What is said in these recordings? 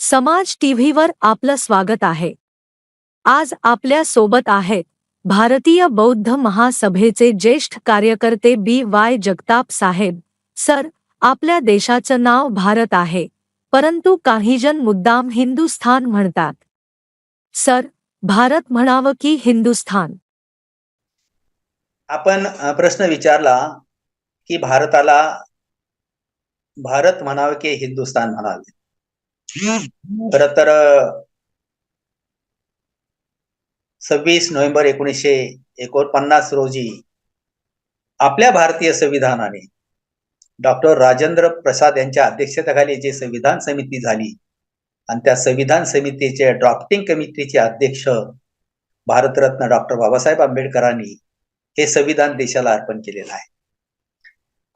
समाज टीव्हीवर आपलं स्वागत आहे. आज आपल्यासोबत आहेत भारतीय बौद्ध महासभेचे ज्येष्ठ कार्यकर्ते बी वाय जगताप साहेब. सर आपल्या देशाचं नाव भारत आहे परंतु काहीजण मुद्दाम हिंदुस्थान म्हणतात. सर भारत म्हणावं की हिंदुस्थान. आपण प्रश्न विचारला की भारताला भारत म्हणावे की हिंदुस्थान म्हणावे? खर तर सव्वीस नोव्हेंबर एकोणीसशे एकोणपन्नास रोजी आपल्या भारतीय संविधानाने डॉक्टर राजेंद्र प्रसाद यांच्या अध्यक्षतेखाली जी संविधान समिती झाली आणि त्या संविधान समितीचे ड्राफ्टिंग कमिटीचे अध्यक्ष भारतरत्न डॉक्टर बाबासाहेब आंबेडकरांनी हे संविधान देशाला अर्पण केलेलं आहे.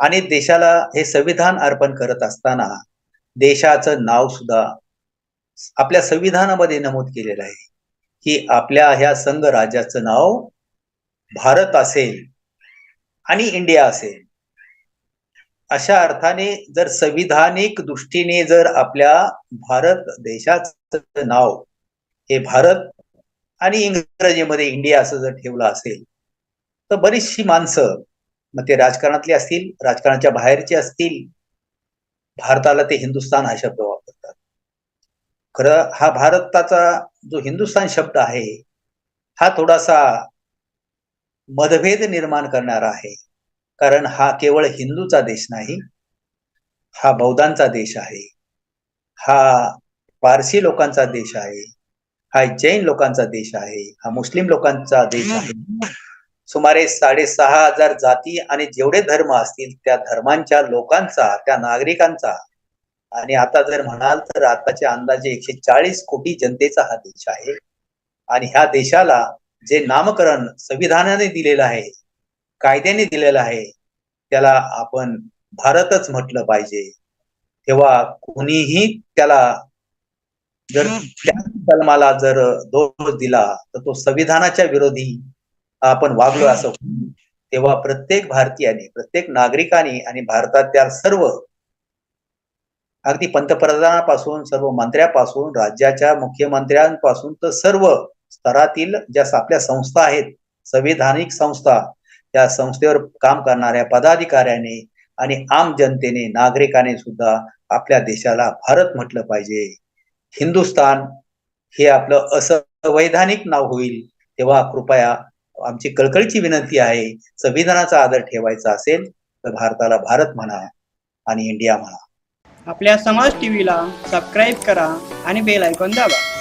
आणि देशाला हे संविधान अर्पण करत असताना देशाचं नाव सुद्धा आपल्या संविधानामध्ये नमूद केलेलं आहे की आपल्या ह्या संघ राज्याचं नाव भारत असेल आणि इंडिया असेल. अशा अर्थाने जर संविधानिक दृष्टीने जर आपल्या भारत देशाचं नाव हे भारत आणि इंग्रजीमध्ये इंडिया असं जर ठेवलं असेल तर बरीचशी माणसं मग ते राजकारणातली असतील राजकारणाच्या बाहेरचे असतील भारताला ते हिंदुस्थान हा शब्द वापरतात. खरं हा भारताचा जो हिंदुस्थान शब्द आहे हा थोडासा मतभेद निर्माण करणारा आहे. कारण हा केवळ हिंदूचा देश नाही हा बौद्धांचा देश आहे हा पारसी लोकांचा देश आहे हा जैन लोकांचा देश आहे हा मुस्लिम लोकांचा देश आहे. सुमारे साडेसहा हजार जाती आणि जेवढे धर्म असतील त्या धर्मांच्या लोकांचा त्या नागरिकांचा. आणि आता जर म्हणाल तर आताच्या अंदाजे एकशे चाळीस कोटी जनतेचा हा देश आहे. आणि ह्या देशाला जे नामकरण संविधानाने दिलेलं आहे कायद्याने दिलेलं आहे त्याला आपण भारतच म्हटलं पाहिजे. तेव्हा कोणीही त्याला जर त्या कलमाला जर दोष दिला तर तो संविधानाच्या विरोधी आपण वागलो असं तेव्हा प्रत्येक भारतीयाने प्रत्येक नागरिकाने आणि भारतातल्या सर्व अगदी पंतप्रधानापासून सर्व मंत्र्यापासून राज्याच्या मुख्यमंत्र्यांपासून तर सर्व स्तरातील ज्या आपल्या संस्था आहेत संविधानिक संस्था त्या संस्थेवर काम करणाऱ्या पदाधिकाऱ्याने आणि आम जनतेने नागरिकाने सुद्धा आपल्या देशाला भारत म्हटलं पाहिजे. हिंदुस्थान हे आपलं असं वैधानिक नाव होईल तेव्हा कृपया आमची कळकळीची विनंती आहे संविधानाचा आदर ठेवायचा असेल तर भारताला भारत म्हणा आणि इंडिया म्हणा. आपल्या समाज टीव्हीला सबस्क्राईब करा आणि बेल ऐकून दाबा.